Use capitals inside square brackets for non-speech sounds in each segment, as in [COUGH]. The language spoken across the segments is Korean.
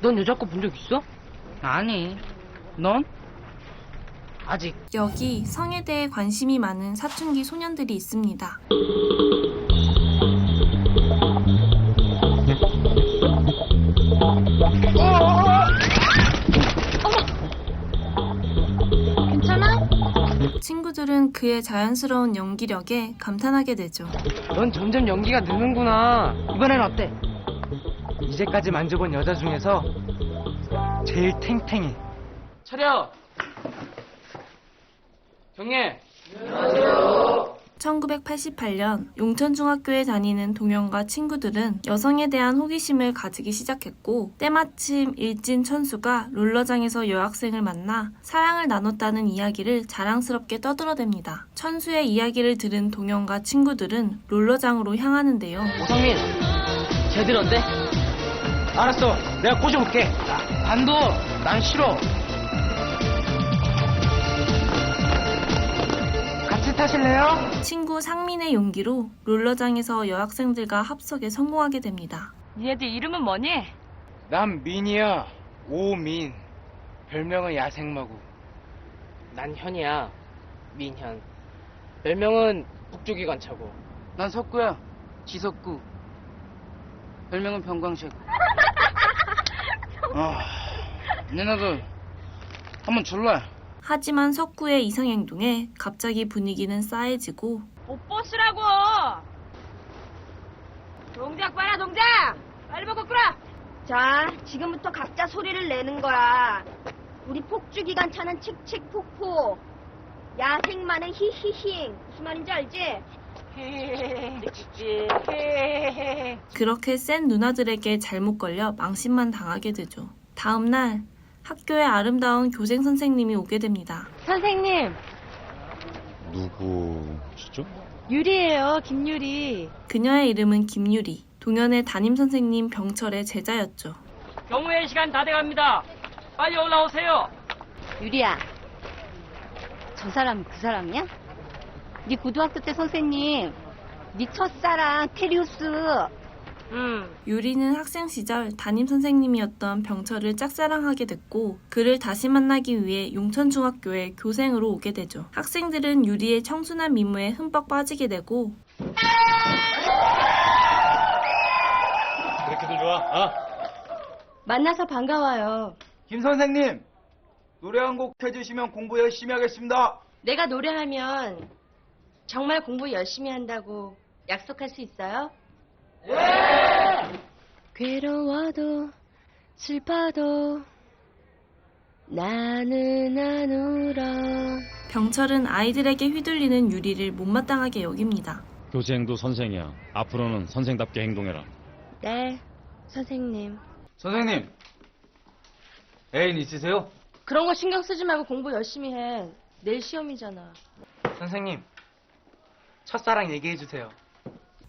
넌 여자 거 본 적 있어? 아니. 넌? 아직. 여기 성에 대해 관심이 많은 사춘기 소년들이 있습니다. 괜찮아? 친구들은 그의 자연스러운 연기력에 감탄하게 되죠. 넌 점점 연기가 느는구나. 이번엔 어때? 이제까지 만져본 여자 중에서 제일 탱탱해. 차려. 경례. 1988년 용천중학교에 다니는 동현과 친구들은 여성에 대한 호기심을 가지기 시작했고 때마침 일진 천수가 롤러장에서 여학생을 만나 사랑을 나눴다는 이야기를 자랑스럽게 떠들어댑니다. 천수의 이야기를 들은 동현과 친구들은 롤러장으로 향하는데요. 오성민. 쟤들 어때? 알았어, 내가 꼬셔볼게. 안도. 난 싫어. 같이 타실래요? 친구 상민의 용기로 롤러장에서 여학생들과 합석에 성공하게 됩니다. 니네들 이름은 뭐니? 난 민이야. 오민. 별명은 야생마구. 난 현이야. 민현. 별명은 북조기관차고. 난 석구야. 지석구. 별명은 병광색. [LAUGHS] 아, 니네들 한번 줄래? 하지만 석구의 이상 행동에 갑자기 분위기는 싸해지고 못 보시라고! 동작 봐라, 동작! 빨리 먹고 끌어! 자, 지금부터 각자 소리를 내는 거야. 우리 폭주 기관차는 칙칙폭폭. 야생마는 히히힝. 무슨 말인지 알지? 그렇게 센 누나들에게 잘못 걸려 망신만 당하게 되죠. 다음 날 학교에 아름다운 교생 선생님이 오게 됩니다. 선생님, 누구시죠? 유리예요, 김유리. 그녀의 이름은 김유리. 동현의 담임 선생님 병철의 제자였죠. 경무회 시간 다 돼갑니다. 빨리 올라오세요. 유리야, 저 사람 그 사람이야? 네 고등학교 때 선생님, 네 첫사랑 테리우스. 음, 유리는 학생 시절 담임 선생님이었던 병철을 짝사랑하게 됐고 그를 다시 만나기 위해 용천중학교에 교생으로 오게 되죠. 학생들은 유리의 청순한 미모에 흠뻑 빠지게 되고 그렇게도 좋아? 아? 만나서 반가워요. 김 선생님, 노래 한 곡 해주시면 공부 열심히 하겠습니다. 내가 노래하면 정말 공부 열심히 한다고 약속할 수 있어요? 괴로워도 슬퍼도 나는 안 울어. 병철은 아이들에게 휘둘리는 유리를 못마땅하게 여깁니다. 교생도 선생이야. 앞으로는 선생답게 행동해라. 네, 선생님. 선생님, 애인 있으세요? 그런 거 신경 쓰지 말고 공부 열심히 해. 내일 시험이잖아. 선생님, 첫사랑 얘기해주세요.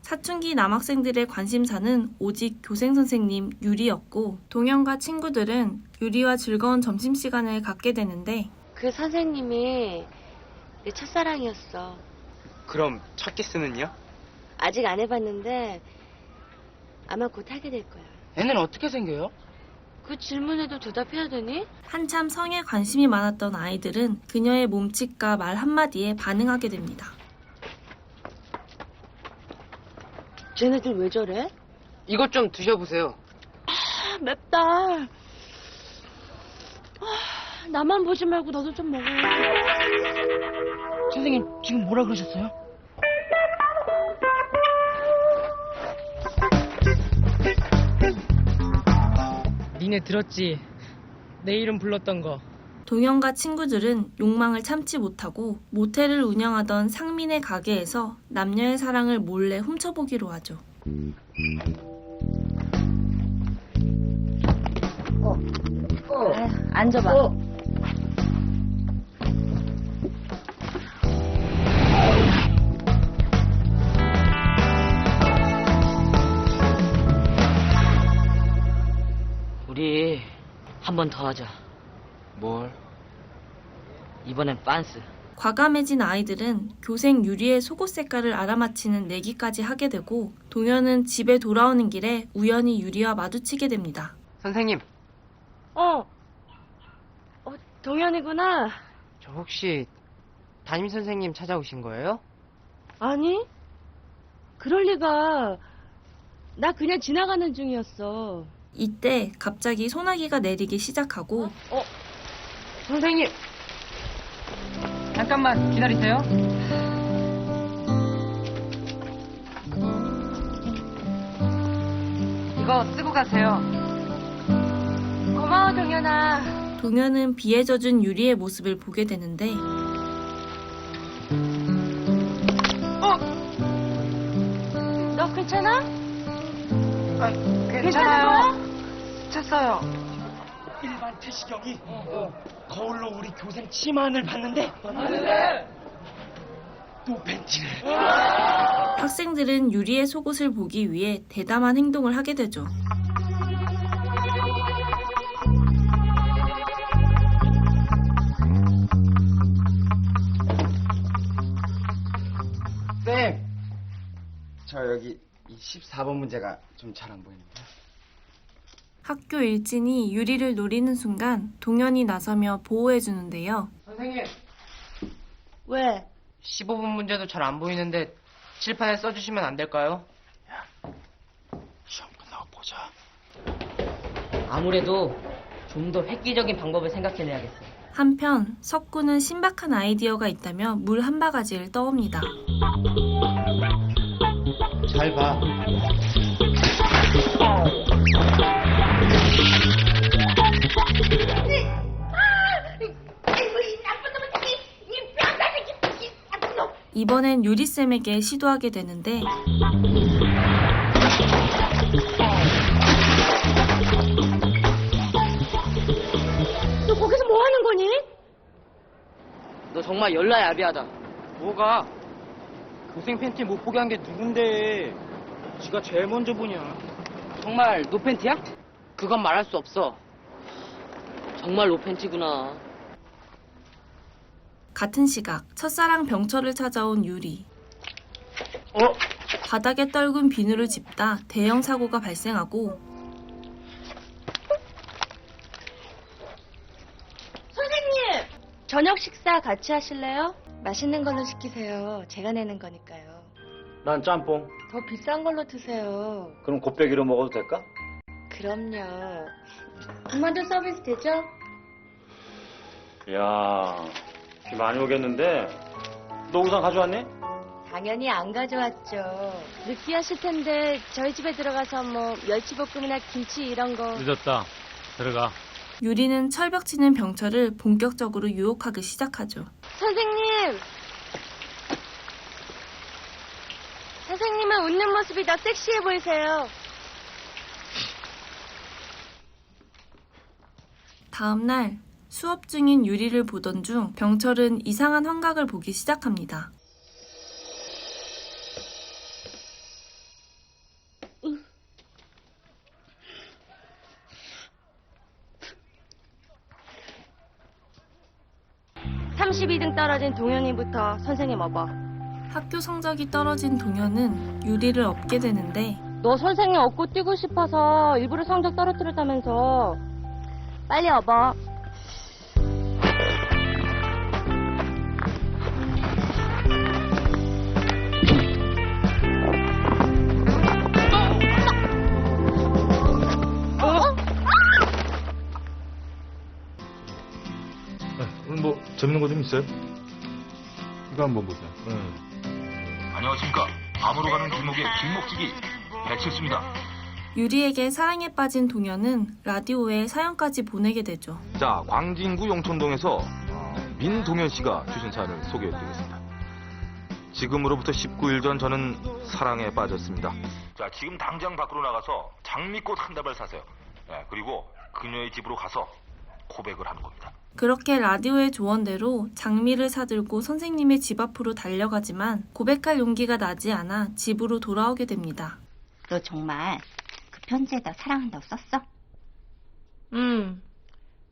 사춘기 남학생들의 관심사는 오직 교생 선생님 유리였고 동현과 친구들은 유리와 즐거운 점심시간을 갖게 되는데 그 선생님이 내 첫사랑이었어. 그럼 첫 키스는요? 아직 안 해봤는데 아마 곧 하게 될 거야. 애는 어떻게 생겨요? 그 질문에도 대답해야 되니? 한참 성에 관심이 많았던 아이들은 그녀의 몸짓과 말 한마디에 반응하게 됩니다. 쟤네들 왜 저래? 이것 좀 드셔보세요. 아, 맵다. 아, 나만 보지 말고 너도 좀 먹어. 선생님, 지금 뭐라 그러셨어요? 니네 들었지? 내 이름 불렀던 거. 동현과 친구들은 욕망을 참지 못하고 모텔을 운영하던 상민의 가게에서 남녀의 사랑을 몰래 훔쳐보기로 하죠. 아휴, 앉아봐. 우리 한 번 더 하자. 뭘? 이번엔 빤스. 과감해진 아이들은 교생 유리의 속옷 색깔을 알아맞히는 내기까지 하게 되고 동현은 집에 돌아오는 길에 우연히 유리와 마주치게 됩니다. 선생님, 어. 어, 동현이구나. 저 혹시 담임 선생님 찾아오신 거예요? 아니? 그럴 리가. 나 그냥 지나가는 중이었어. 이때 갑자기 소나기가 내리기 시작하고 선생님! 잠깐만 기다리세요. 이거 쓰고 가세요. 고마워, 동현아. 동현은 비에 젖은 유리의 모습을 보게 되는데 너 괜찮아? 아, 괜찮아요? 찼어요. 일반 태시경이 거울로 우리 교생 치마안을 봤는데 또 팬티를 학생들은 유리의 속옷을 보기 위해 대담한 행동을 하게 되죠. 쌤! 저 여기 이 14번 문제가 좀 잘 안 보이는데 학교 일진이 유리를 노리는 순간 동현이 나서며 보호해 주는데요. 선생님, 왜? 15분 문제도 잘 안 보이는데 칠판에 써주시면 안 될까요? 시험 끝나고 보자 아무래도 좀 더 획기적인 방법을 생각해내야겠어요. 한편 석구는 신박한 아이디어가 있다며 물 한 바가지를 떠옵니다. 잘 봐. 이번엔 유리쌤에게 시도하게 되는데 너 거기서 뭐 하는 거니? 너 정말 열나 야비하다. 뭐가? 교생 팬티 못 보게 한 게 누군데? 지가 제일 먼저 보냐? 정말 노 팬티야? 그건 말할 수 없어. 정말 노 팬티구나. 같은 시각 첫사랑 병철을 찾아온 유리. 어? 바닥에 떨군 비누를 짚다 대형 사고가 발생하고 선생님! 저녁 식사 같이 하실래요? 맛있는 걸로 시키세요. 제가 내는 거니까요. 난 짬뽕. 더 비싼 걸로 드세요. 그럼 곱빼기로 먹어도 될까? 그럼요. 엄마도 서비스 되죠? 야, 비 많이 오겠는데. 너 우산 가져왔니? 당연히 안 가져왔죠. 느끼하실 텐데 저희 집에 들어가서 뭐 멸치볶음이나 김치 이런 거 늦었다. 들어가. 유리는 철벽 치는 병철을 본격적으로 유혹하기 시작하죠. 선생님! 선생님은 웃는 모습이 더 섹시해 보이세요. 다음 날 수업 중인 유리를 보던 중 병철은 이상한 환각을 보기 시작합니다. 삼십이 등 떨어진 동현이부터 선생님 업어. 학교 성적이 떨어진 동현은 유리를 업게 되는데 너 선생님 업고 뛰고 싶어서 일부러 성적 떨어뜨렸다면서. 빨리 업어. 재밌는 거 좀 있어요? 이거 한번 보세요. 안녕하십니까. 암으로 가는 길목의 길목지기 배칠수입니다. 유리에게 사랑에 빠진 동현은 라디오에 사연까지 보내게 되죠. 자, 광진구 용천동에서 민동현 씨가 주신 사연을 소개해드리겠습니다. 지금으로부터 19일 전 저는 사랑에 빠졌습니다. 자, 지금 당장 밖으로 나가서 장미꽃 한 다발 사세요. 네, 그리고 그녀의 집으로 가서 고백을 하는 겁니다. 그렇게 라디오의 조언대로 장미를 사들고 선생님의 집 앞으로 달려가지만 고백할 용기가 나지 않아 집으로 돌아오게 됩니다. 너 정말 그 편지에다 사랑한다고 썼어? 음.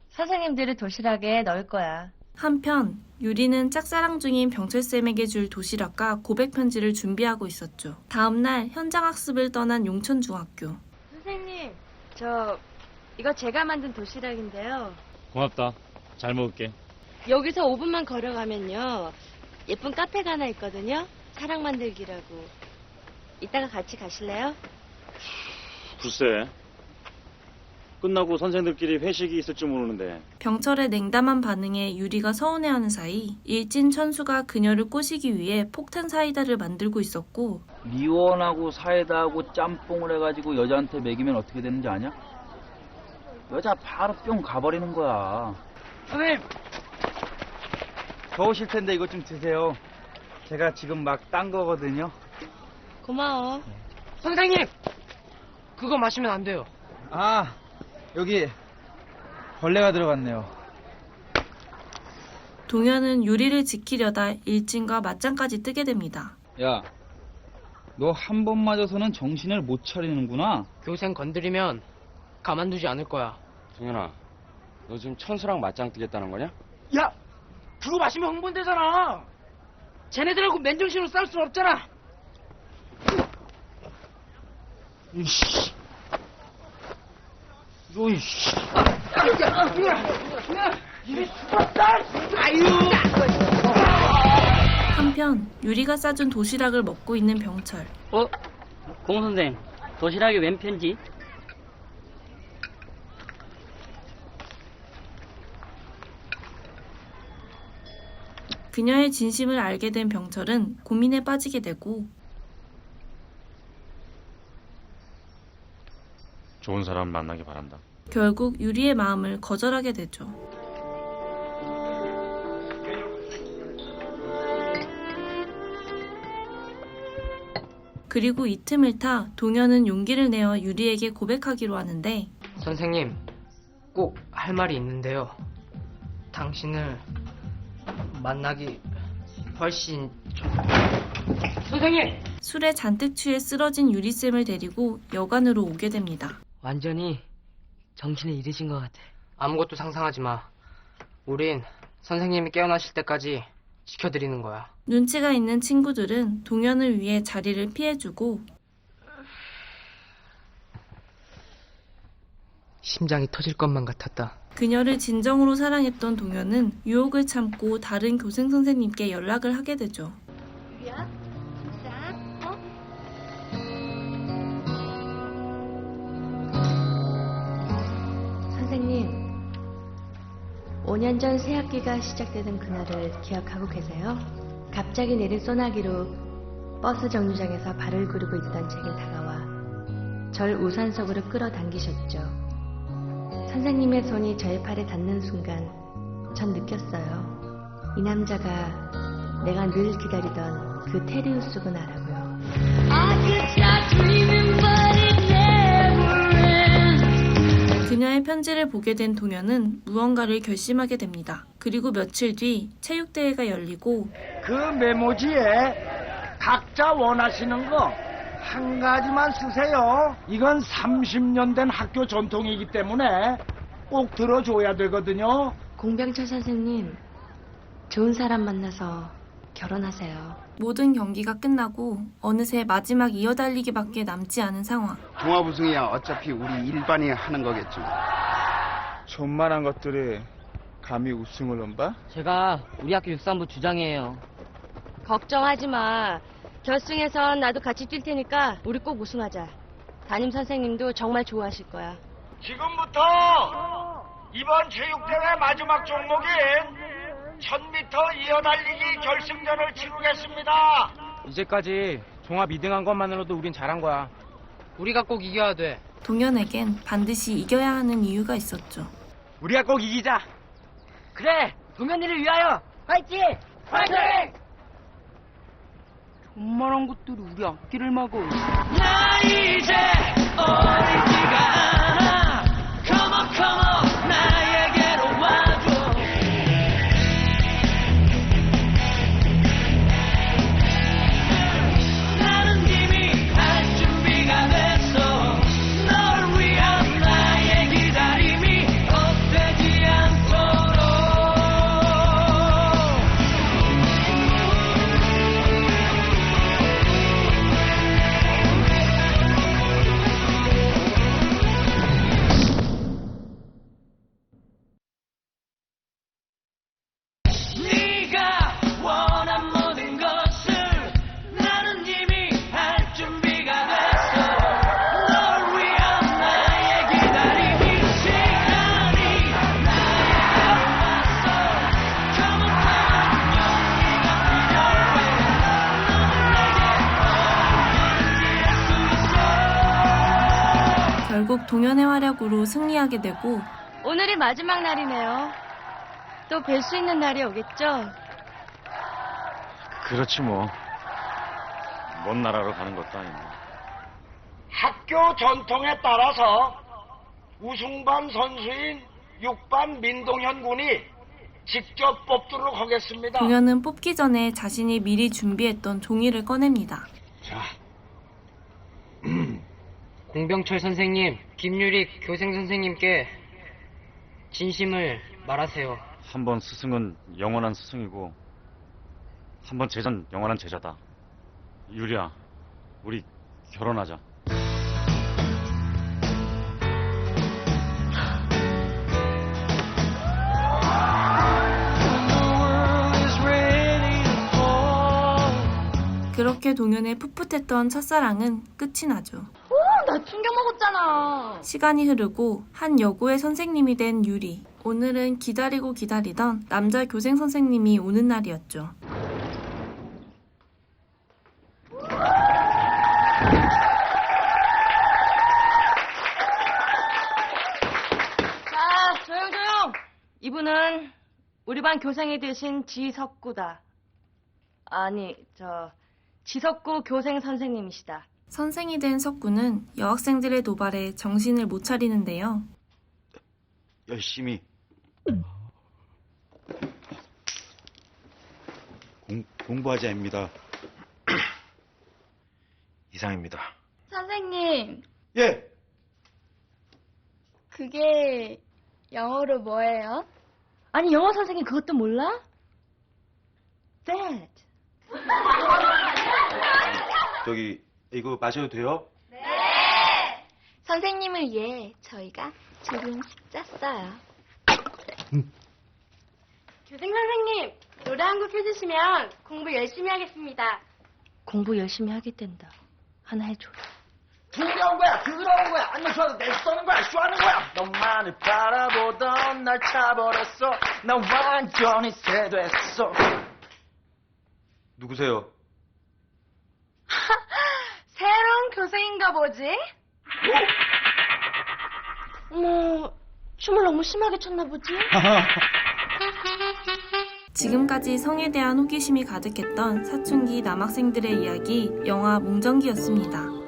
선생님들을 도시락에 넣을 거야. 한편 유리는 짝사랑 중인 병철쌤에게 줄 도시락과 고백 편지를 준비하고 있었죠. 다음날 현장 학습을 떠난 용천중학교. 선생님, 저 이거 제가 만든 도시락인데요. 고맙다. 잘 먹을게. 여기서 5분만 걸어가면요. 예쁜 카페가 하나 있거든요. 사랑 만들기라고. 이따가 같이 가실래요? 글쎄. 끝나고 선생들끼리 회식이 있을 줄 모르는데 병철의 냉담한 반응에 유리가 서운해하는 사이 일진 천수가 그녀를 꼬시기 위해 폭탄 사이다를 만들고 있었고 리원하고 사이다하고 짬뽕을 해가지고 여자한테 먹이면 어떻게 되는지 아냐? 여자 바로 뿅 가버리는 거야. 선생님! 더우실 텐데 이것 좀 드세요. 제가 지금 막 딴 거거든요. 고마워. 선생님! 그거 마시면 안 돼요. 아, 여기 벌레가 들어갔네요. 동현은 유리를 지키려다 일진과 맞짱까지 뜨게 됩니다. 야, 너 한 번 맞아서는 정신을 못 차리는구나. 교생 건드리면 가만두지 않을 거야. 동현아, 너 지금 천수랑 맞짱 뜨겠다는 거냐? 야! 그거 마시면 흥분되잖아! 쟤네들하고 맨정신으로 싸울 순 없잖아! 이씨. 너, 이씨. 이리 죽었다! 아유! 한편 유리가 싸준 도시락을 먹고 있는 병철. 어? 공 선생, 도시락이 웬 편지? 그녀의 진심을 알게 된 병철은 고민에 빠지게 되고 좋은 사람 만나기 바란다. 결국 유리의 마음을 거절하게 되죠. 그리고 이 틈을 타 동현은 용기를 내어 유리에게 고백하기로 하는데 선생님, 꼭 할 말이 있는데요. 당신을 만나기 훨씬 좋... 선생님! 술에 잔뜩 취해 쓰러진 유리쌤을 데리고 여관으로 오게 됩니다. 완전히 정신에 잃으신 것 같아. 아무것도 상상하지 마. 우린 선생님이 깨어나실 때까지 지켜드리는 거야. 눈치가 있는 친구들은 동현을 위해 자리를 피해주고 심장이 터질 것만 같았다. 그녀를 진정으로 사랑했던 동현은 유혹을 참고 다른 교생 선생님께 연락을 하게 되죠. 유리야? 자, 어? 선생님, 5년 전 새학기가 시작되던 그날을 기억하고 계세요? 갑자기 내린 소나기로 버스 정류장에서 발을 구르고 있던 제게 다가와 절 우산 속으로 끌어당기셨죠. 선생님의 손이 저의 팔에 닿는 순간 전 느꼈어요. 이 남자가 내가 늘 기다리던 그 테리우스구나라고요. 그녀의 편지를 보게 된 동현은 무언가를 결심하게 됩니다. 그리고 며칠 뒤 체육대회가 열리고 그 메모지에 각자 원하시는 거 한 가지만 쓰세요. 이건 30년 된 학교 전통이기 때문에 꼭 들어줘야 되거든요. 공병철 선생님, 좋은 사람 만나서 결혼하세요. 모든 경기가 끝나고 어느새 마지막 이어달리기밖에 남지 않은 상황. 종합 우승이야 어차피 우리 일반이 하는 거겠죠. 존만한 것들이 감히 우승을 넘봐? 제가 우리 학교 육상부 주장이에요. 걱정하지 마. 결승에선 나도 같이 뛸 테니까 우리 꼭 우승하자. 담임 선생님도 정말 좋아하실 거야. 지금부터 이번 체육대회 마지막 종목인 1000m 이어달리기 결승전을 치르겠습니다. 이제까지 종합 2등한 것만으로도 우린 잘한 거야. 우리가 꼭 이겨야 돼. 동현에겐 반드시 이겨야 하는 이유가 있었죠. 우리가 꼭 이기자. 그래, 동현이를 위하여 화이팅! 화이팅! 존만한 것들이 우리 앞길을 막어. 나 이제 어리 동현의 활약으로 승리하게 되고 오늘이 마지막 날이네요. 또 뵐 수 있는 날이 오겠죠? 그렇지 뭐. 먼 나라로 가는 것도 아닌데. 학교 전통에 따라서 우승반 선수인 6반 민동현 군이 직접 뽑도록 하겠습니다. 동현은 뽑기 전에 자신이 미리 준비했던 종이를 꺼냅니다. 공병철 선생님, 김유리 교생 선생님께 진심을 말하세요. 한 번 스승은 영원한 스승이고 한 번 제자는 영원한 제자다. 유리야, 우리 결혼하자. 그렇게 동현의 풋풋했던 첫사랑은 끝이 나죠. 충격 먹었잖아. 시간이 흐르고 한 여고의 선생님이 된 유리. 오늘은 기다리고 기다리던 남자 교생 선생님이 오는 날이었죠. 자, 조용 조용. 이분은 우리 반 교생이 되신 지석구다. 아니, 저 지석구 교생 선생님이시다. 선생이 된 석구는 여학생들의 도발에 정신을 못 차리는데요. 열심히 공, 공부하자입니다. [CLEARS THROAT] 이상입니다. 선생님, 예, 그게 영어로 뭐예요? 아니, 영어 선생님 그것도 몰라? That. 저기 이거 마셔도 돼요? 선생님을 위해 저희가 조금씩 짰어요. 교생 선생님, 노래 한 곡 해주시면 공부 열심히 하겠습니다. 공부 열심히 하겠댄다. 하나 해줘. 두려운 거야, 더러운 거야, 안면 좋아도 내 써는 거야, 쇼하는 거야. 너만을 바라보던 날 차버렸어. 난 완전히 새됐어. 누구세요? [LAUGHS] 새로운 교생인가 보지? 어머, 춤을 너무 심하게 췄나 보지? [LAUGHS] 지금까지 성에 대한 호기심이 가득했던 사춘기 남학생들의 이야기 영화 몽정기였습니다.